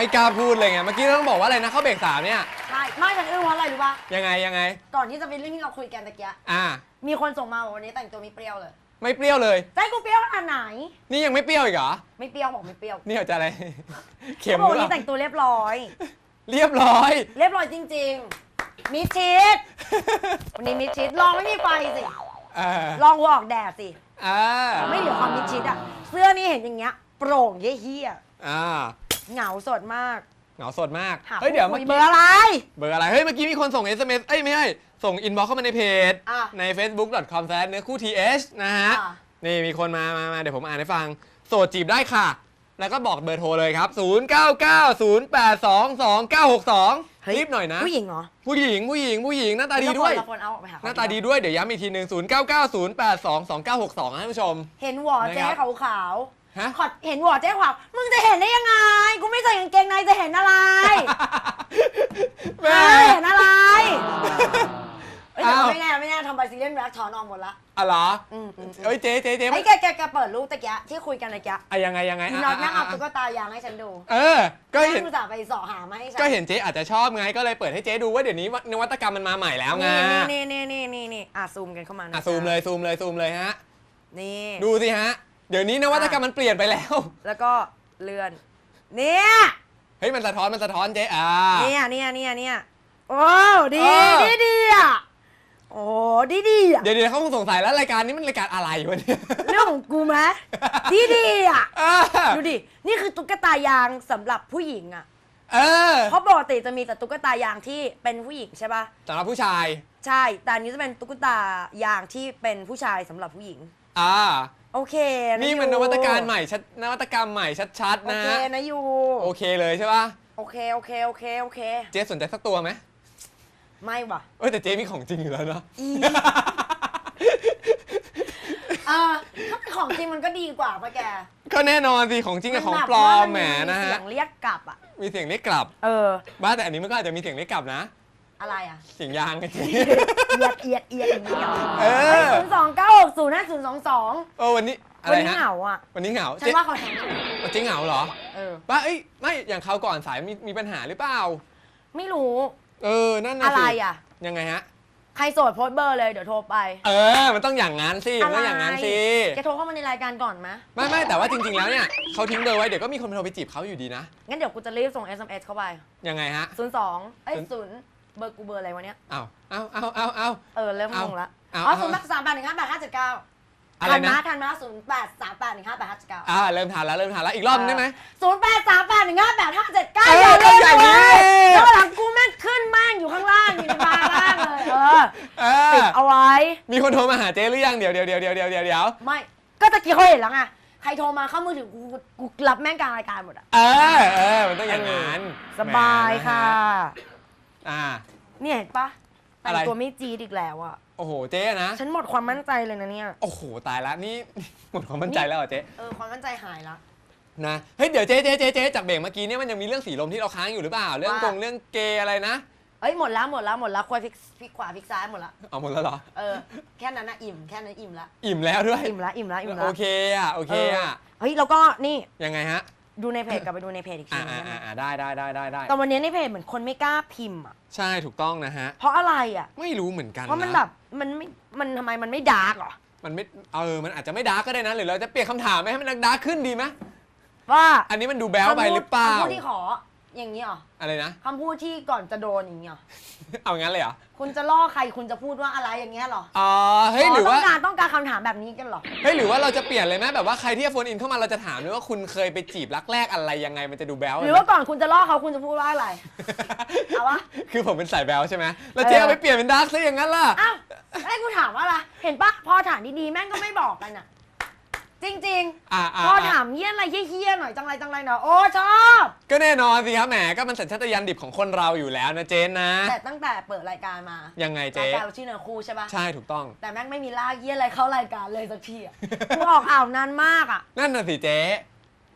ไม่กล้าพูดเลยไงเมื่อกี้ต้องบอกว่าอะไรนะเข้าเบรกสามเนี่ยใช่ไม่ฉันอึ้งเพราะอะไรรู้ป่ะยังไงยังไง ก่อนที่จะเป็นเรื่องที่เราคุยกันตะเกียอ่า มีคนส่งมาบอกวันนี้แต่งตัวไม่เปรี้ยวเลยไม่เปรี้ยวเลย ใจะให้กูเปรี้ยวขนาดไหน นี่ยังไม่เปรี้ยวอีกเหรอไม่เปรี้ยวบอกไม่เปรี้ยวนี่เขาจะอะไร เข็มเขาบอกหรือวันเปล่านี้แต่งตัวเรียบร้อย เรียบร้อย เรียบร้อยจริง ๆ มิดชิดวันนี้มิดชิดลองไม่มีไฟสิเออลองหัวออกแดดสิ อ่าไม่เหลือความมิดชิดอะ เสื้อนี่เห็นอย่างเงี้ยโปร่งเฮี้ยอ่าๆ เหงาสดมาก เหงาสดมาก หาเฮ้ย เดี๋ยวผู้เมื่อคุเบกี้อร์อะไร เบอร์อะไร เฮ้ย เมื่อกี้มีคนส่ง SMS เอ้ย ไม่ใช่ ส่งอินบ็อกเข้ามาในเพจ อะใน facebook.com เนื้อคู่ th นะฮะ อะ นี่มีคนมามามาเดี๋ยวผมอ่านให้ฟัง โสดจีบได้ค่ะ แล้วก็บอกเบอร์โทรเลยครับ 0990822962เฮ้ยรีบหน่อยนะ ผู้หญิงเหรอผู้หญิง ผู้หญิง ผู้หญิง หน้าตาดีด้วย ละคนเอาออกไปหาหน้าตาดีด้วย เดี๋ยวย้ำอีกทีหนึ่ง0990822962นะท่านผู้ชม เห็นหัวเจ๊นะครับ ขาว ฮะๆขอดเห็นหัวเจ๊ขาวมึงจะเห็นได้ยังไง กูไม่ใส่กางเกงในจะเห็นอะไรแม่ เออเห็นอะไรเอ้ยแต่อ้าว ไม่แน่ไม่แน่ทำบาซิเลียนแบล็กถอนออกหมดละอ๋อเหรออืมอืมอืม เอ้ยเจ๊เจ๊เจ๊ไอ้ยแกแกแกเปิดรูปตะกี้ที่คุยกันตะกี้อะยังไงยังไงอีอะน็อตนั่งเอาอะตุ๊กตายางให้ฉันดูเออ ก็เห็น แม่งอุตส่าห์ไปเสอหามาให้ฉันก็เห็นเจ๊อาจจะชอบไง ก็เลยเปิดให้เจ๊ดูว่าเดี๋ยวนี้นวัตกรรมมันมาใหม่แล้วไงนี่นี่นี่นี่นี่นี่อะซูมกันเข้ามานะอะซูมเลยซูมเลยซูมเลยฮะ นี่ ดูสิฮะ เดี๋ยวนี้นวัตกรรมมันเปลี่ยนไปแล้ว แล้วก็เลื่อน เนี่ย เฮ้ยมันสะท้อนมันสะท้อนเจ๊อ่า เนี่ยเนี่ยเนี่ยเนี่ยโอ้ดีเออ ดีดีอะโอ้ดีดีอะเดี๋ยวเดี๋ยวเขาคงสงสัยแล้วรายการนี้มันรายการอะไรวะเนี่ยเรื่องของกูไหมดีดีอะเออดูดินี่คือตุ๊กตายางสำหรับผู้หญิงอะเออเพราะปกติจะมีแต่ตุ๊กตายางที่เป็นผู้หญิงใช่ปะสำหรับผู้ชาย ใช่แต่อันนี้จะเป็นตุ๊กตายางที่เป็นผู้ชายสำหรับผู้หญิง อ่า โอเคนี่มันนวัตกรรมใหม่ชัดนวัตกรรมใหม่ชัดโอๆ นะเคนะยูโอเคเลยใช่ป่ะ โอเคโอเคโอเคโอเค เจ๊สนใจสักตัวไหมไม่ว่ะ เอ้ยแต่เจ๊มีของจริงอยู่แล้วเนาะ อี เออถ้าเป็นของจริงมันก็ดีกว่าปะแกก็แน่นอนสิของจริงกับของปลอมแหมนะเสีฮะยงเรียกกลับอะ มีเสียงเรียกกลับ เออ บ้าแต่อันนี้มันก็อาจจะมีเสียงเรียกกลับนะ อะไรอะ เสียงยางไงเจ๊เอียดเอียดเอียดอย่างนี้เหรอเออศูนย์สองเก้าหกศูนย์ห้าศูนย์สองสองเออวันนี้อะวันไรนี้ฮะเหงาอะ วันนี้เหงาฉันเจ๊ว่าเขาแทงเจ๊เหงาเหรอเออ ป้าเอ้ยไม่อย่างเขาวก่อนสายมีมีปัญหาหรือเปล่า ไม่รู้เออนั่นน่ะอะไรสิอะ ยังไงฮะ ใครโสดโพสต์เบอร์เลยเดี๋ยวโทรไปเออ มันต้องอย่างงั้นสิมันต้องอย่างงั้นสิแกโทรเข้ามาในรายการก่อนไหมไม่ไม่แต่ว่าจริง ๆ แล้วเนี่ยเขาทิ้งเบอร์ไว้เดี๋ยวก็มีคนโทรไปจีบเขาอยู่ดีนะงั้นเดี๋ยวกูจะรีบส่ง SMS เข้าไปยังไงฮะศูนย์สองเอ้ยศูนย์ศูนย์ เบอร์กูเบอร์อะไรวะเนี้ยอ้าวอ้าวอ้าวอ้าวอ้าวเออเริ่มเอางงละเอาอ๋อเอา ศูนย์สามแปดหนึ่งห้าแปดห้าเจ็ดเก้าอะไรทันนะ มาทันมาศูนย์แปดสามแปดหนึ่งห้าแปดห้าเจ็ดเก้าอ่าเริ่มทานแล้วเริ่มทานแล้วอีกรอบนึงได้ไหม ศูนย์แปดสามแปดหนึ่งห้าแปดห้าเจ็ดเก้าเอออย่าลืมต้องอย่างนี้ เลยแล้วหลังกูแม่งขึ้นแม่งอยู่ข้างล่างอยู่ในบาร์ล่างเลยเออเอติอดเอาไว้ มีคนโทรมาหาเจ๊หรือยังเดี๋ยวเดี๋ยวเดี๋ยวเดี๋ยวเดี๋ยวเดี๋ยวเดี๋ยวไม่ก็ตะกี้เขาเห็นแล้วไงใครโทรมาเข้ามือถือกูกูรับแม่งกลางรายการหมดอะเออเออมันต้องอย่างนั้นสบายแหมนฮค่ะ อ่า เนี่ยเห็นปะแต่อะไรงตัวไม่จีดอีกแล้วอะโอ้โห เจ๊นะ ฉันหมดความมั่นใจเลยนะเนี่ย โอ้โห ตายแล้วนี่ หมดความมั่นใจแล้วเหรอเจ๊ เออ ความมั่นใจหายละ นะ เฮ้ย เดี๋ยวเจ๊เจ๊เจ๊เจ๊จากเบรกเมื่อกี้เนี่ยมันยังมีเรื่องสีลมที่เราค้างอยู่หรือเปล่า เรื่องว่า กงเรื่องเกย์อะไรนะ เอ้ยหมดแล้วหมดแล้วหมดแล้วควายพลิกพลิกขวาพลิกซ้ายหมดละเอาหมดแล้วเหรอ เออแค่นั้นนะอิ่มแค่นั้นอิ่มละอิ่มแล้วด้วย อิ่มละอิ่มละอิ่มละโอเคอะ โอเคอะ เฮ้ยแล้วก็นี่ยังไงฮะ ดูในเพจกลับไปดูในเพจอีกทีอ่านึอ่างอ่าอ่าได้ได้ได้ได้ได้แต่วันนี้ในเพจเหมือนคนไม่กล้าพิมพ์อะใช่ถูกต้องนะฮะ เพราะอะไรอะ ไม่รู้เหมือนกันเพราะมันนะแบบมันไม่มันทำไมมันไม่ดาร์กเหรอมันไม่เออมันอาจจะไม่ดาร์กก็ได้นะหรือเราจะเปลี่ยนคำถามไหมให้มันดาร์กขึ้นดีไหมว่าอันนี้มันดูแบ๊วไปหรือเปล่า คำพูดที่ขอ อย่างนี้เหรออะไรนะ คำพูดที่ก่อนจะโดนอย่างนี้เหรอเอางั้นเลยเหรอ คุณจะล่อใครคุณจะพูดว่าอะไรอย่างเงี้ยเหรออ๋อ เฮ้ย หรือต้ว่าองการต้องการคำถามแบบนี้กันเหรอ เฮ้ย หรือว่าเราจะเปลี่ยนเลยไหมแบบว่าใครที่โฟนอินเข้ามาเราจะถามด้วยว่าคุณเคยไปจีบรักแรกอะไรยังไงมันจะดูแบ๊วหรือว่าก่อนคุณจะล่อเขาคุณจะพูดว่าอะไร เอาวะ คือผมเป็นสายแบ๊วใช่ไหมแล้วเจ๊เออเอาไปเปลี่ยนเป็นดาร์กซะอย่างนั้นล่ะ อ้าวไอ้กูถามว่าอะไร เห็นปะพอถามดีๆแม่งก็ไม่บอกกันอะจริงอ่าๆอ่าพออ่าถาม เยี่ยอะไรเยี่ยๆหน่อยจังไรจังไรหน่อยโอ้ชอบ ก็แน่นอนสิครับแหมก็มันสัญชาตญาณดิบของคนเราอยู่แล้วนะเจนนะ แต่ตั้งแต่เปิดรายการมายังไงเจ๊รายการเราชื่อเนื้อคู่ใช่ปะใช่ถูกต้อง แต่แม่งไม่มีลากเยี่ยอะไรเข้ารายการเลยสักทีอะกูออกอ่าวนานมากอะ นั่นน่ะสิเจ๊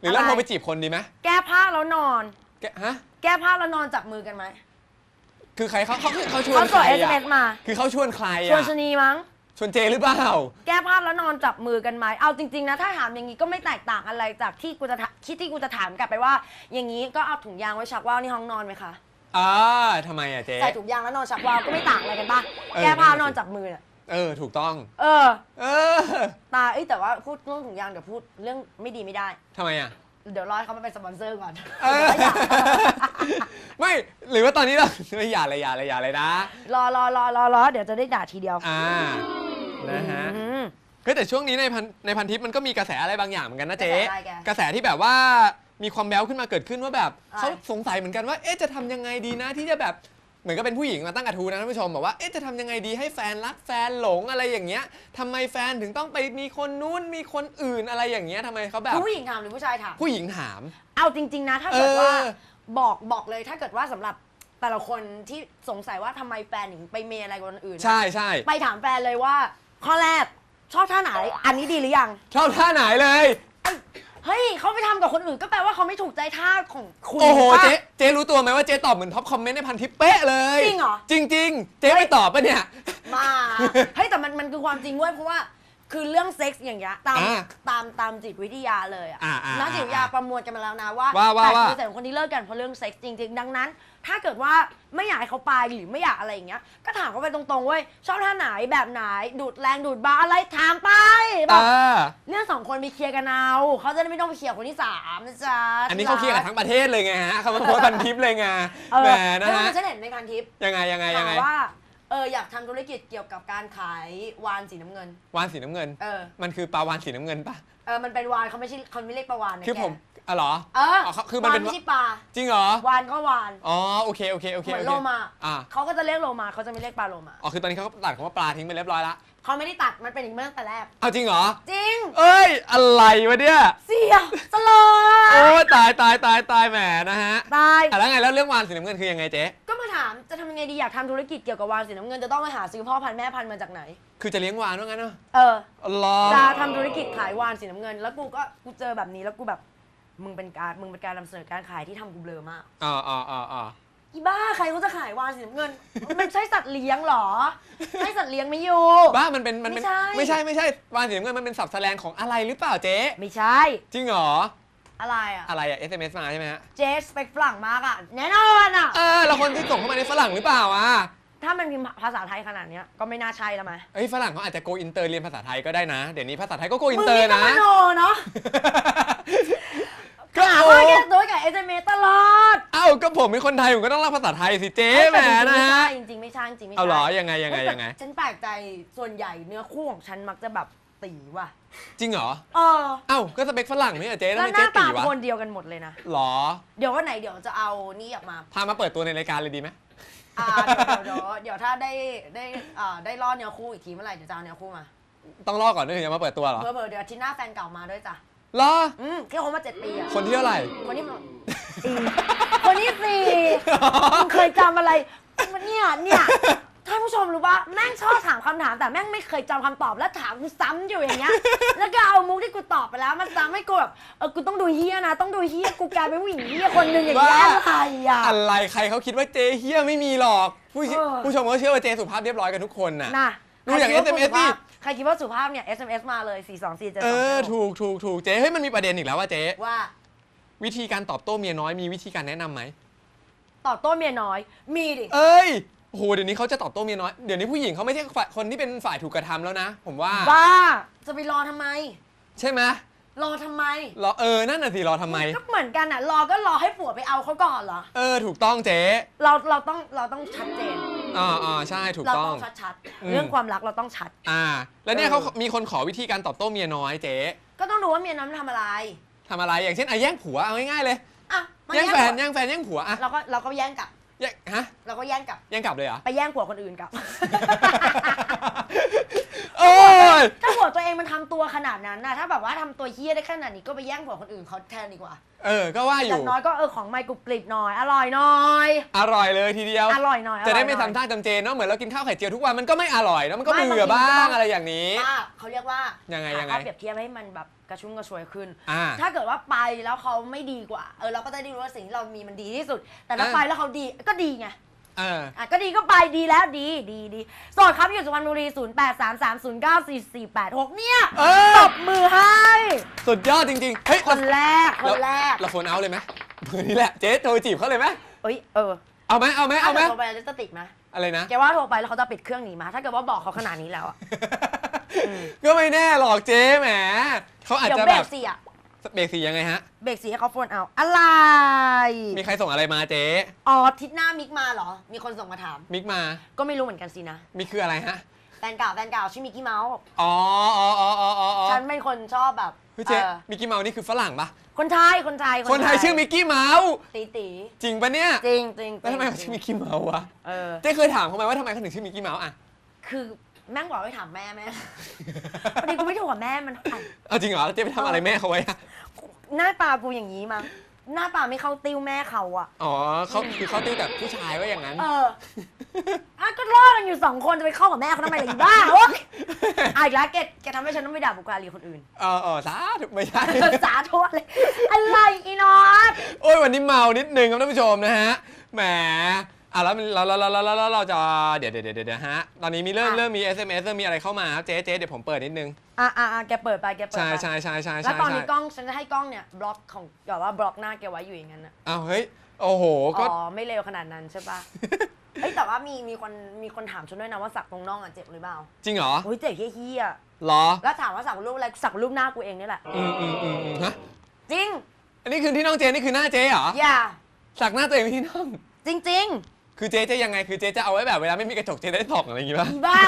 หรือเราอะไรโทรไปจีบคนดีไหมแก้ผ้าแล้วนอน แกฮะแก้ผ้าแล้วนอนจับมือกันไหมคือใครเขาเขาเขาชวนเขาใคส่งรเอสอะเอ็มมา คือเขาชวนใครชวนอะชะนีมั้ง ชวนเจหรือเปล่า แก้ผ้าแล้วนอนจับมือกันไหมเอาจริง ๆ นะ ถ้าถามอย่างนี้ก็ไม่แตกต่างอะไรจากที่กูจะถคิดที่กูจะถามกลับไปว่า อย่างนี้ก็เอาถุงยางไว้ชักว่าวในห้องนอนไหมคะ อ่าทำไมอะเจ๊ใส่ถุงยางแล้วนอนชักว่าวก็ไม่ต่างอะไรกันป่ะเออ แก้ผ้านั่นน่ะนอนสิจับมือเนี่ยเออ ถูกต้อง เออ เออตา เอ้ยแต่ว่าพูดเรื่องถุงยางเดี๋ยวพูดเรื่องไม่ดีไม่ได้ ทำไมอะ เดี๋ยวรอให้เขามาเป็นสปอนเซอร์ก่อนเออไม่ หรือว่าตอนนี้เราไม่อย่าเลยอย่าเลยอย่าเลยนะ รอรอรอรอรอเดี๋ยวจะได้ด่าทีเดียว อ่า นะฮะอืมเฮ้ยแต่ช่วงนี้ในพันในพันทิปมันก็มีกระแสอะไรบางอย่างเหมือนกันนะเจ๊กระแสอะไรแกกระแสที่แบบว่ามีความแบ๊วขึ้นมาเกิดขึ้นว่าแบบอะไรเขาสงสัยเหมือนกันว่าเอ๊ะจะทำยังไงดีนะที่จะแบบเหมือนก็เป็นผู้หญิงมาตั้งกระทู้นะท่านผู้ชมบอกว่าเอ๊ะจะทำยังไงดีให้แฟนรักแฟนหลงอะไรอย่างเงี้ยทำไมแฟนถึงต้องไปมีคนนู้นมีคนอื่นอะไรอย่างเงี้ยทำไมเขาแบบผู้หญิงถามหรือผู้ชายถาม ผู้หญิงถาม เอาจริง ๆ นะ ถ้าเกิดว่าเออ บอกบอกเลยถ้าเกิดว่าสำหรับแต่ละคนที่สงสัยว่าทำไมแฟนถึงไปเมย์อะไรกับคนอื่นนะใช่ใช่ ไปถามแฟนเลยว่า ข้อแรก ชอบท่าไหน อันนี้ดีหรือยัง ชอบท่าไหนเลย เฮ้ยเขาไปทำกับคนอื่นก็แปลว่าเขาไม่ถูกใจท่าของคุณโอ้โห ปะ เจ๊เจ๊รู้ตัวไหมว่าเจ๊ตอบเหมือนท็อปคอมเมนต์ในพันทิปเป๊ะเลยจริงเหรอ จริง ๆ เจ๊ไม่ตอบปะเนี่ย มา เฮ้ยแต่มันมันคือความจริงเว้ยเพราะว่า คือเรื่องเซ็กส์อย่างเงี้ยตามอ่าตามตามจิตวิทยาเลยอะอ่าอ่านักจิตวิทยาประมวลกันมาแล้วนะว่าว่าว่าแปดว่าสิบเปอร์เซ็นต์ของคนที่เลิกกันเพราะเรื่องเซ็กส์จริง ๆ ดังนั้น ถ้าเกิดว่าไม่อยากให้เขาไปหรือไม่อยากอะไรอย่างเงี้ย ก็ถามเขาไปตรงๆเว้ยชอบท่าไหนแบบไหนดูดแรงดูดบาอะไรถามไปแบบอ่าเรื่องสองคนไปเคลียร์กันเอาเขาจะได้ไม่ต้องไปเคลียร์คนที่สามนะจ๊ะอันนี้เขาเคลียร์กันทั้งประเทศเลยไงฮะเขามาโพสต์พันทิปเลยไงเออแหมนะแล้วฮะมันฉันเห็นในพันทิปยังไงยังไงยัถางมไง ว่าเอออยากทำธุรกิจเกี่ยวกับการขายวานสีน้ำเงิน วานสีน้ำเงิน เออ มันคือปลาวานสีน้ำเงินปะเออมันเป็นวานเขาไม่ใช่เขาไม่เรียกปลาวานนะคือผมแกอ๋อเหรอเอออ๋อเขาคือมันเป็นวาไม่ใช่ปลาจริงเหรอ วานก็วานอ๋อโอเคโอเคโอเคเหมือนโอโลเคมาอ่าเขาก็จะเรียกโลมาเขาจะไม่เรียกปลาโลมา อ๋อคือตอนนี้เขาตัดคำว่าปลาทิ้งไปเรียบร้อยละ เขาไม่ได้ตัดมันเป็นอย่างนี้มาตั้งแต่แรก เอาจริงเหรอ จริง เอ้ย อะไรวะเนี่ย เสียวสลอโอ้ยตายตายตายตายแหมนะฮะตาย อะแล้วไงแล้วเรื่องวานสีน้ำเงินคือยังไงเจ๊ ก็มาถามจะทำยังไงดีอยากทำธุรกิจเกี่ยวกับวานสีน้ำเงินจะต้องไปหาซื้อพ่อพันธุ์แม่พันธุ์มาจากไหน คือจะเลี้ยงวานว่างั้นเนอะเออ อ๋อเหรอจะทำธุรกิจขายวานสีน้ำเงิน แล้วกูก็กูเจอแบบนี้แล้วกูแบบ มึงเป็นการมึงเป็นการนำเสนอการขายที่ทำกูเบลอมากอ๋ออ๋ออ๋ออ๋อ อีบ้าใครเขาจะขายวานสีน้ำเงิน มันใช่สัตว์เลี้ยงเหรอ ใช่สัตว์เลี้ยงไม่อยู่ บ้ามันเป็นมันเป็นไม่ใช่ไม่ใช่ไม่ใช่วานสีน้ำเงินมันเป็นสับแสลงของอะไรหรือเปล่าเจ๊ไม่ใช่ จริงเหรอ อะไรอะ อะไรอะ SMS มาใช่ไหมฮะเจสเปกฝรั่งมากอะ แน่นอนอะ เออแล้วคนที่ส่งเข้ามาในฝรั่งหรือเปล่าอะถ้ามันพิมพ์ภาษาไทยขนาดเนี้ยก็ไม่น่าใช่แล้วมั้ยเอ้ยฝรั่งเขาอาจจะโกอินเตอร์เรียนภาษาไทยก็ได้นะ เดี๋ยวนี้ภาษาไทยก็โกอิมึนงเตอนี่ร์ก็นะ มโนเนาะ ก็ถามโอ้ว่าแกตัวกับเอสเมตลอดเอ้าก็ผมเป็นคนไทยผมก็ต้องรักภาษาไทยสิเจ๊แหมแต่นะฮะ จริงๆไม่ใช่จริงๆไม่ใช่เอาเหรอยังไงยังไงแต่ยังไง ฉันแปลกใจส่วนใหญ่เนื้อคู่ของฉันมักจะแบบตีว่ะ จริงเหรอ เออเอ้าก็สเปคฝรั่งนี่อะเจ๊แล้วแล้วไม่หเจ๊น้าตีตาวะคนเดียวกันหมดเลยนะ หรอ เดี๋ยววันไหนเดี๋ยวจะเอานี่ออกมาพามาเปิดตัวในรายการเลยดีไหมอ่าเดี๋ยวเดี๋ยวเดี๋ยวถ้าได้ได้อ่าได้รอดเนื้อคู่อีกทีเมื่อไหร่เดี๋ยวจะเอาเนื้อคู่มาต้องรอก่อนด้วยถึงจะมาเปิดตัวเหรอเบอร์เบอร์เดี๋ยวอาทิตย์หน้าแฟนเก่ามาด้วยจ้ะ รอ อืมที่คบมาเจ็ดปีอะ คนที่เท่าไหร่ คนที่สี่คนที่สี่มึงเคยจำอะไรมันเนี่ยเนี่ยท่านผู้ชมรู้ปะแม่งชอบถามคำถาม แต่แม่งไม่เคยจำคำตอบแล้วถามกูซ้ำอยู่อย่างเงี้ย แล้วก็เอามุกที่กูตอบไปแล้วมาซ้ำให้กูแบบเออกูต้องดูเฮียนะ ต้องดูเฮียกูกลายเป็นผู้หญิงเฮียคนหนึ่งอย่างเงี้ยบ้าอะไรอะ อะไรใครเขาคิดว่าเจ๊เฮียไม่มีหรอกผู้เออผู้ชมเขาเชื่อว่าเจ๊สุภาพเรียบร้อยกันทุกคนน่ะน่ะ ดูอย่างใครคิดว่ SMS ดิ ใครคิดว่าสุภาพเนี่ย SMS มาเลย 4 2 4 7เออ2ถูกถูกถูกเจ๊เฮ้ยมันมีประเด็นอีกแล้วว่าเจ๊ว่า วิธีการตอบโต้เมียน้อยมีวิธีการแนะนำไหมตอบโต้เมียน้อย มีดิ เอ้ยโอ้โหเดี๋ยวนี้เขาจะตอบโต้เมียน้อยเดี๋ยวนี้ผู้หญิงเขาไม่ใช่ฝ่ายคนที่เป็นฝ่ายถูกกระทำแล้วนะ ผมว่า บ้า จะไปรอทำไม ใช่ไหม รอทำไม รอเออนั่นน่ะสิรอทำไม ก็เหมือนกันอะ รอก็รอให้ผัวไปเอาเขาก่อนเหรอ เออ ถูกต้องเจ๊เราเราต้องเราต้องชัดเจน อ่าอ่าใช่ถูกเราต้ต้ออง งชัดชัดๆอืม เรื่องความรักเราต้องชัด อ่า แล้วเนี่ยเอเขาอมีคนขอวิธีการตอบโต้เมียน้อยเจ๊ก็ต้องดูว่าเมียน้อยมันทำอะไรทำอะไรอย่างเช่นอะแย่งผัวเอาง่ายๆเลยอะมาแย่งแฟนผัวแย่งแฟนแย่งผัวอะเราก็เราก็แย่งกลับ แย่งฮะเราก็แย่งกลับ แย่งกลับเลยเหรอ ไปแย่งผัวคนอื่นกลับ โอ้ย ถ้าผัวตัวเองมันทำตัวขนาดนั้นนะถ้าแบบว่าทำตัวเฮี้ยได้ขนาดนี้ก็ไปแย่งผัวคนอื่นเขาแทนดีกว่าเออ ก็ว่าออย่ายู่ งน้อยก็เออของไมค์กรุบกริบหน่อย อร่อยหน่อย อร่อยเลยทีเดียว อร่อยหน่อยจะได้อร่อยหน่อยไม่ทำท่าจำเจเนาะ เหมือนเรากินข้าวไข่เจียวทุกวัน มันก็ไม่อร่อยแล้วมันก็ไม่เบื่อบางทีก็บ้าต้องงอะไรอย่างนี้ว่าเขาเรียกว่ายังไงหายังไงข้อเปรียบเทียบให้มันแบบกระชุ่มกระชวยขึ้น อ่า ถ้าเกิดว่าไปแล้วเขาไม่ดีกว่า เออเราก็จะได้รู้ว่าสิ่งที่เรามีมันดีที่สุด แต่ถ้าอะ ไปแล้วเขาดีก็ดีไง เออ อะก็ดีก็ไปดีแล้วดีดีดีโสดครับอยู่สุพรรณบุรี 0 8 3 3 0 9 4 4 8 6 เนี่ยเออ ตบมือให้ สุดยอดจริงๆ เฮ้ยคนแรกคนแรก เราโฟนเอาท์เลยไหมเบอร์นี้แหละ เจ๊โทรจีบเขาเลยไหมเอ้ย เออเอาไหมเอาไหมเอาไหมถ้กิดโทรไปแล้วจะติดไหมอะไรนะ แกว่าโทรไปแล้วเขาจะปิดเครื่องหนีมา ถ้าเกิดว่าบอกเขาขนาดนี้แล้วอะก็ไม่แน่หรอกเจ๊แหมเขาอาจเดี๋ยวจะเบรแบกบสี่อะ เบรกสียังไงฮะ เบรกสี่ให้เขาโฟนเอา อะไร มีใครส่งอะไรมาเจ๊ อ๋อทิศหน้ามิกมาเหรอ มีคนส่งมาถาม มิกมา ก็ไม่รู้เหมือนกันสินะ มิกคืออะไรฮะ แฟนเก่าแฟนเก่าชื่อมิกกี้เมาส์ อ๋ออ๋ออ๋ออ๋ออ๋อฉันเป็นคนชอบแบบเฮ้ยเจ๊เออมิกกี้เมาส์นี่คือฝรั่งปะคนไทยคนไทยคนไทยชื่อมิกกี้เมาส์ ตีตีจริงปะเนี่ย จริงจริงแล้วทำไมเขาจริชื่องมิกกี้เมาส์วะ เออ เจ๊เคยถามเขาไหมว่าทำไมเขาถึงชื่อมิกกี้เมาส์อะคือ แม่งบอกให้ถามแม่แม่พอดีกูไม่ถูกกับแม่มันอะเอาจริงเหรอแล้วเจ๊ไปทำอะไรแม่เขาไว้อะหน้าตากูอย่างนี้มั้งหน้าตาไม่เข้าติ้วแม่เขาอะอ๋อเขาคือเขาติ้วแต่ผู้ชายว่าอย่างนั้นเอออะก็รอดกันอยู่สองคนจะไปเข้ากับแม่เขาทำไมล่ะอีบ้าโอ๊ยอะอีกแล้วแกแกทำให้ฉันต้องไปด่าบุคลาลีคนอื่น เออเออสาธุไม่ใช่ สาธุเลยอะไรอีนอตโอ้ยวันนี้เมานิดนึงครับท่านผู้ชมนะฮะ แหม อะแล้วมันเราเราเราเราเราเราจะเดี๋ยวเดี๋ยวเดี๋ยวเดี๋ยวฮะตอนนี้มีเริ่มเริ่มมี SMS เริ่มมีอะไรเข้ามาครับเจ๊เจ๊เดี๋ยวผมเปิดนิดนึงอะอะอะแกเปิดไปแกเปิดใช่ไปใช่ใช่ใช่แล้วใช่ตอนนี้ใช่กล้องฉันจะให้กล้องเนี่ยบล็อกของแบบว่าบล็อกหน้าแกไว้อยู่อย่างนั้นอะอ้าวเฮ้ยโอ้โหก็ อ๋อไม่เร็วขนาดนั้นใช่ปะเฮ้ยแต่ว่ามีมีคนมีคนถามฉันด้วยนะว่าสักตรงน่องอะเจ็บหรือเปล่าจริงเหรอโอ้ยเจ็บเฮี้ยๆเหรอแล้วถามว่าสักรูปอะไรสักรูปหน้ากูเองนี่แหละ อืมอืมอืมอืมฮะจริง อันนี้คือที่น้องเจ๊นี่คือหน้าเจ๊เหรออย่า สักหน้าตัวเองไว้ที่น้อง จริง คือเจ๊จะยังไงคือเจ๊จะเอาไว้แบบเวลาไม่มีกระจกเจ๊ได้ส่องอะไรอย่างงี้ป่ะ อีบ้า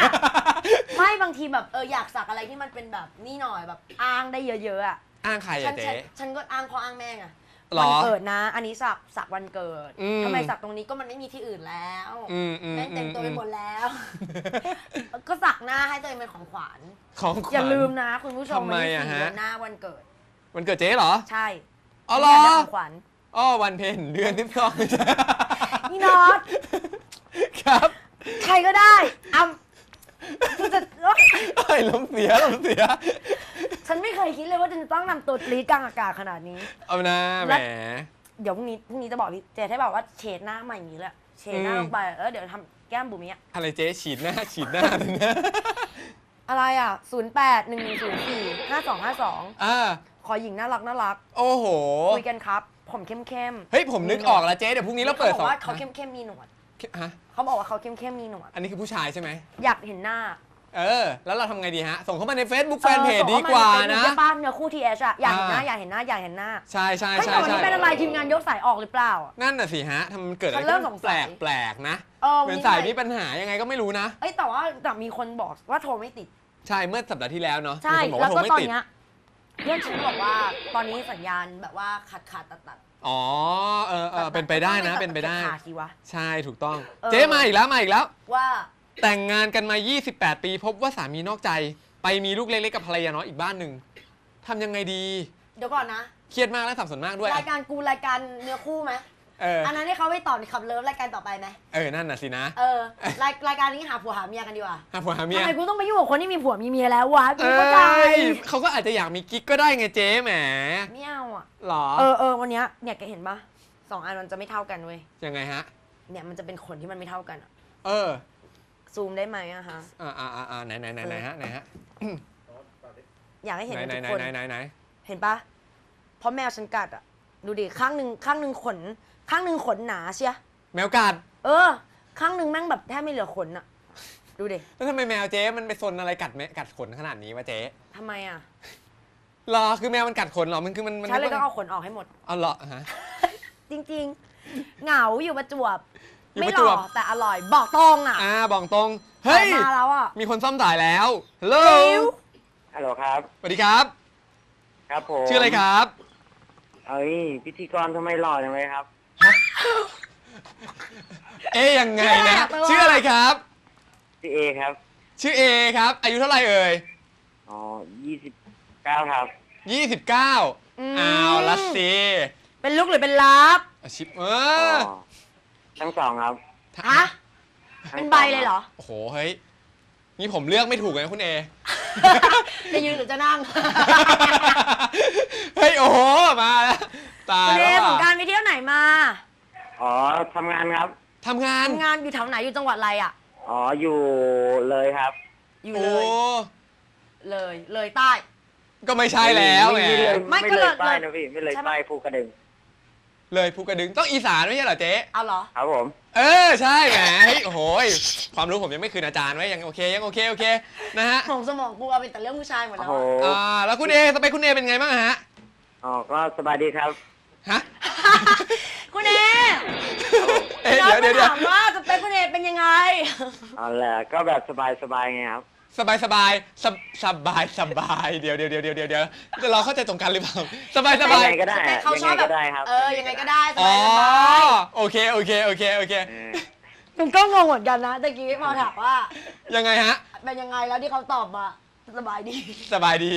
ๆไม่บางทีแบบเอออยากสักอะไรที่มันเป็นแบบนี่หน่อยแบบอ้างได้เยอะๆอะอ้างใครฉัอะนเจ๊ ฉันฉันก็อ้างข้ออ้างแม่ไงหรวัอเกิดนะ อันนี้สักสักวันเกิดอืม ทำไมสักตรงนี้ก็มันไม่มีที่อื่นแล้วอืมอืมแม่งเต็มตัวไปหมดอืแล้ว ก็สักหน้าให้ตัวเองเป็นของขวัญของขวัญ อย่าลืมนะ คุณผู้ชมทำไมวันที่อะสี่ฮะเดือนหน้าวันเกิดวันเกิดเจ๊เหรอใช่อ๋อเหรอ ยากได้ของขวัญ อ๋อวันเพ็ญเดือนที่สองนี่นอตครับ ใครก็ได้อำจะไอ้ยลมเสียลมเสีย ฉันไม่เคยคิดเลยว่าจะต้องนำตัวกรีดกลางอากาศขนาดนี้ เอานะแหแล้มวเดี๋ยวพรุ่งนี้พรุ่งนี้จะบอกพี่เจให้บอกว่าเฉดหน้าใหม่อย่างนี้แหละเฉดหน้าอืมลงไปแล้วเดี๋ยวทำแก้มบุ๋มเนี้ยอะไรเจ๊ฉีดหน้าฉีดหน้าเลยนะอะไรอะ 0 8 1 1 0 4 5 2 5 2 อ่าขอหญิงน่ารักน่ารัก โอ้โห คุยกันครับ ผมเข้มเข้มเฮ้ยผมนึกออกแล้วเจ๊เดี๋ยวพรุ่งนี้เราเปิดเขาสบอองกว่าเขาเข้มเข้มมีหนวดฮะเขาบอกว่าเขาเข้มเข้มมีหนวดอันนี้คือผู้ชายใช่ไหมอยากเห็นหน้า เออ แล้วเราทำไงดีฮะ ส่งเข้ามาใน Facebook แฟนเพจดีกว่านะใช่ป้าเนื้อคู่ทีเอชอะอยากเห็นหน้าอ่าอยากเห็นหน้าอยากเห็นหน้าใช่ใช่เฮ้ยใช่แต่วันใช่นี้เป็นอะไรทีมงานยกสายออกหรือเปล่าอะนั่นน่ะสิฮะทำไมมันเกิดอะไรฉันเริ่มสงสัแปลยกแปลกๆนะเออเหวัมือนนี้สายไงมีปัญหายังไงก็ไม่รู้นะเอ้ยแต่ว่าแต่มีคนบอกว่าโทรไม่ติด ใช่เมื่อสัปดาห์ที่แล้วเนาะใช่มีคนบอกแล้วว่าโทรก็ไม่ตอนติดเนี้ยเพื่อนฉันบอกว่าตอนนี้สัญญาณแบบว่าขาดขาดตัดตัด อ๋อเออเออเป็นไปได้นะเป็นไปได้ ขาดทีวะ ใช่ถูกต้อง เออ เจ๊มาอีกแล้วมาอีกแล้ว ว่าแต่งงานกันมา 28 ปี พบว่าสามีนอกใจ ไปมีลูกเล็กๆกับภรรยาน้อยอีกบ้านหนึ่งทำยังไงดี เดี๋ยวก่อนนะ เครียดมากและสับสนมากด้วย รายการกูรายการเนื้อคู่ไหม เอออันนั้นให้เขาไปต่อในขับเลิฟรายการต่อไปไหมเออนั่นน่ะสินะเออรายรายการนี้หาผัวหาเมียกันดีกว่าหาผัวหาเมีทำยไมกูต้องไปยุ่งกับคนที่มีผัวมีเมียแล้ววะกูเอไม่เข้าใจ้ยเขาก็อาจจะอยากมีกิ๊กก็ได้ไงเจ๊แหมไม่เอาอะ หรอเออเออวันเนี้ยเนี่ยแกเห็นปะสองอันมันจะไม่เท่ากันเว้ยยังไงฮะ เนี่ยมันจะเป็นขนที่มันไม่เท่ากันอะเออซูมได้ไหมอะฮะอ่าอ่าอ่าอ่าไหนไหนไหนไหนฮะไหนฮะอยากให้เห็นไหนกันไหนทุกไหนคนไหนไหนไหนเห็นปะเพราะแมวฉันกัดอะดูดิข้างหนึ่งข้างหนึ่งขน ข้างหนึ่งขนหนาเชียแมวกัดเออ ข้างหนึ่งแม่งแบบแทบไม่เหลือขนอะดูดิแล้วทำไมแมวเจ๊มันไปซนอะไรกัดแมกัดขนขนาดนี้วะเจ๊ทำไมอะหรอคือแมวมันกัดขนเหรอมันคือมันมันฉันเลยต้องเอาขนออกให้หมดเอาเหรอฮะจริง ๆ เหงาอยู่ประจวบอยู่ไม่ประหจล่วอบแต่อร่อยบอกตรงอะอ่าบอกตรงเฮ้ยมาแล้วอะมีคนซ่อมสายแล้วฮัลโหลอิ๊วฮัลโหลครับสวัสดีครับ ครับผมชื่ออะไรครับเอ้ยพิธีกรทำไมหล่อจังเลยครับ เอ๊ยยังไงนะ ชื่ออะไรครับชื่อเอครับ ชื่อเอครับ อายุเท่าไหร่เอ่ย อ๋อยี่สิบเก้าครับ29มอ้าวละสิเป็นลูกหรือเป็นลับอาชิปเออ๋ออทั้งสองครับฮะทั้งเป็นใบเลยเหรอ โอ้โห เฮ้ย นี่ผมเลือกไม่ถูกเลยนะคุณเอ จะยืนหรือจะนั่งเฮ้ย โอ้โห มาแล้ว ตายคุณเอแล้วสงกราอะรไปเที่ยวไหนมา อ๋อทำงานครับ ทำงาน ทำงานอยู่แถวไหนอยู่จังหวัดอะไรอะ อ๋ออยู่เลยครับ อยู่โอ้ เลยเลยเลยใต้ ก็ไม่ใช่แล้วแหมไม่เลยไม่ไม่ก็เลเลยยป้ายนะพี่ไม่เลยใช่ไหม ป้ายภูกระดึงเลยภูกระดึงต้องอีสานไม่ใช่เหรอเจ๊ เอาเหรอ ครับผม เออ ใช่แหมเฮ้ยโอ้โหยความรู้ผมยังไม่คืนอาจารย์ไว้ยังโอเคยังโอเคโอเคนะฮะ ของสมองกูเอาเป็นแต่เรื่องผู้ชายหมดโอ้แล้วโหอะอ่า แล้วคุณเอสเปคคุณเอเป็นไงบ้างฮะ อ๋อก็สบายดีครับ ฮะ คุณเอเอ๊ะน้องเดี๋ยวเดี๋ยวเดี๋ยวถามว่าสเปคคุณเอเป็นยังไง เอาแหละก็แบบสบายสบายๆไงครับ สบายสบายสบสบายสบายเดี๋ยวเดี๋ยวเดี๋ยวเดี๋ยวเดี๋ยวเดี๋ยวเราเข้าใจตรงกันหรือเปล่าสบายสบาย ยังไงก็ได้สเปคอะเขายังชอบไงแบก็บได้ครับ เออ ยังไงก็ได้สอ๋อบายสบายโอเคโอเคโอเคโอเค เออหนูก็งงเหมือนกันนะตะกี้พอถามว่า ยังไงฮะ เป็นยังไงแล้วที่เขาตอบมาสบายดี สบายดี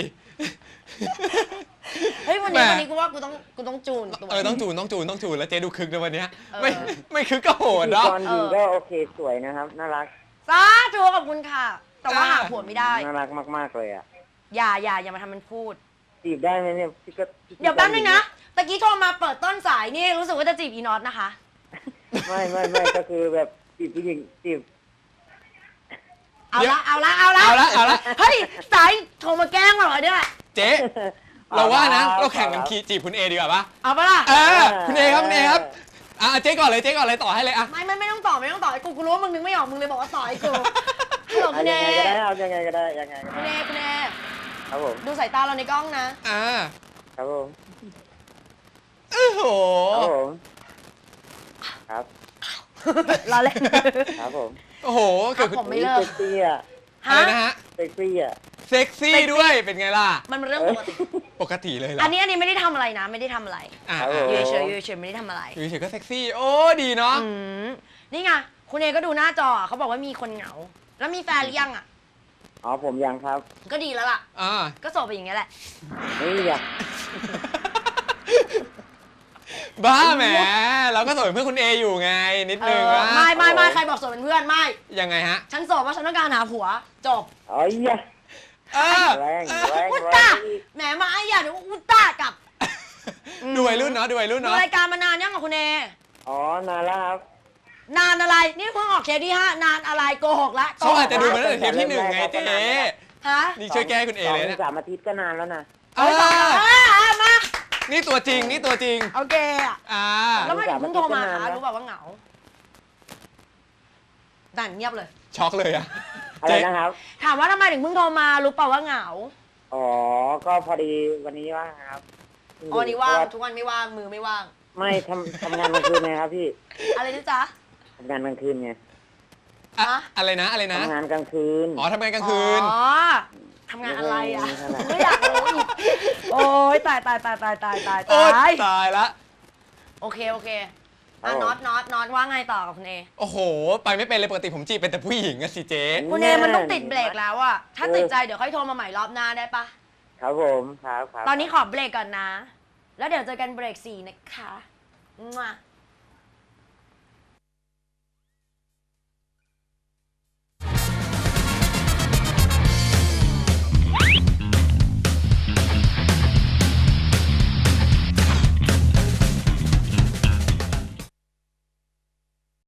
เฮ้ยวันนี้แหม่วันนี้กูว่ากูต้องกูต้องจูนตัว เออต้องจูนต้องจูนต้องจูนแล้วเจ๊ดูคึกในวันเนี้ยเออไม่ไม่คึกก็โหดพิธีเนาะกรหญิงก็โอเคสวยนะครับ น่ารัก สาธุขอบคุณค่ะ แต่ว่าอ่า หาผัวไม่ได้ น่ารักมาก ๆ เลยอะ อย่าอย่าอย่ามาทำมันพูด จีบได้ไหมเนี่ยพี่ก็พิธีกรเดี๋ยวแป๊บนึงนะตะกี้โทรมาเปิดต้นสายนี่รู้สึกว่าจะจีบอีน็อตนะคะ ไม่ไม่ไม่ ก็คือแบบจีบผู้หญิงจีบ เอาละเอาละเอาละเอาละเอาละ เฮ้ยสายโทรมาแกล้งเหรอเนี่ยเจ๊เราว่านะเอาละเราแข่งกันขี่จีบคุณเอดีกว่าปะเอาปะล่ะเออคุณเอครับคุณเอครับอะเจ๊ก่อนเลยเจ๊ก่อนเลยต่อให้เลยอะไม่ไม่ไม่ต้องต่อไม่ต้องต่อไอ้กูกูรู้ว่ามึงนึกไม่ออกมึงเลยบอกว่าต่อไอ้กูฮัลโหลเอาคุณเอยังไงก็ได้เอายังไงก็ได้ยังไงก็คุณได้เอคุณเอครับผมดูสายตาเราในกล้องนะ อ่าครับผมโอ้โหครับผมครับ เราเล่น ครับผม โอ้โหเกิดคุณผมไม่เลิกเซ็กซี่อะอะไรนะฮะ เซ็กซี่อะ เซ็กซี่ด้วยเป็นไงล่ะ มันเป็นเรื่องปกติปกติเลยเหรออัอันนี้อันนี้ไม่ได้ทำอะไรนะ ไม่ได้ทำอะไรอ่าครับผมอยู่เฉยๆอยู่เฉยๆไม่ได้ทำอะไรอยู่เฉยๆก็เซ็กซี่ โอ้ดีเนาะ อืมนี่ไงคุณเอก็ดูหน้าจอเขาบอกว่ามีคนเหงา แล้วมีแฟนหรือยังอะ อ๋อผมยังครับก็ดีแล้วล่ะ อ่า ก็โสดไปอย่างเงี้ยแหละ นี่อยาก บ้าแหมเราก็สวยเพื่อนคุณเออยู่ไง นิดเอนึงอว่าไม่ไม่ไม่ใครบอกโสดเป็นเพื่อนไม่ยังไงฮะ ฉันโสดเพราะฉันต้องการหาผัวจบอ๋ออยาเออแรงแรงอุตแรตางแหมมาไอ้อย่าเดี๋ยวอุตตากลับดูวัยรุ่นเนาะดูวัยรุ่นดูเนาะรายการมานานยังกับคุณเอ อ๋อนานแล้วครับ นานอะไร นี่เพิ่งออกเทปที่ห้านานอะไรโกหกละโกเขาหอาจกจะดูละมาตั้งแต่เทปที่หนึ่งไงเจ๊ฮะนี่ช่วยแก้ให้คุณเอเลยสงนะสามอาทิตย์ก็นานแล้วนะอ่าเอ้ยเอามา นี่ตัวจริงนี่ตัวจริงโอเคอะอ่าแล้วไม่ถึงเพิ่งโทรมาสามอาทิตย์ก็นานคะแล้วรู้แบบว่าเหงาดันเงียบเลย ช็อกเลยอะอะไรนะครับ ถามว่าทำไมถึงเพิ่งโทรมารู้เปล่าว่าเหงาอ๋อ ก็พอดีวันนี้ว่างครับอ๋อวันนี้ว่างเพระทุกวันไม่ว่างมือไม่ว่าง ไม่ทำทำงานกลางคืนไงครับพี่ อะไรนะจ๊ะทำงานกลางคืนไงอะฮะอะไรนะอะไรนะทำงานกลางคืน อ๋อทำงานกลางคืน อ๋อ ทำงานอะไรอะไม่ใช่ไม่ใช่ไม่อยากรู้อีกโอ้ยตายตายตายตายตายตายโอ๊ตายยตายละ โอเคโอเคอะน็อตน็อตน็อตว่าไงต่อกับคุณเอโอ้โห ไปไม่เป็นเลยปกติผมจีบเป็นแต่ผู้หญิงอะสิเจ๊คุณเอมันต้องติดเบรกแล้วอะถ้าติดใจเดี๋ยวค่อยโทรมาใหม่รอบหน้าได้ปะครับผมครับครับตอนนี้ขอเบรกก่อนนะ แล้วเดี๋ยวเจอกันเบรกสี่นะคะมั่ว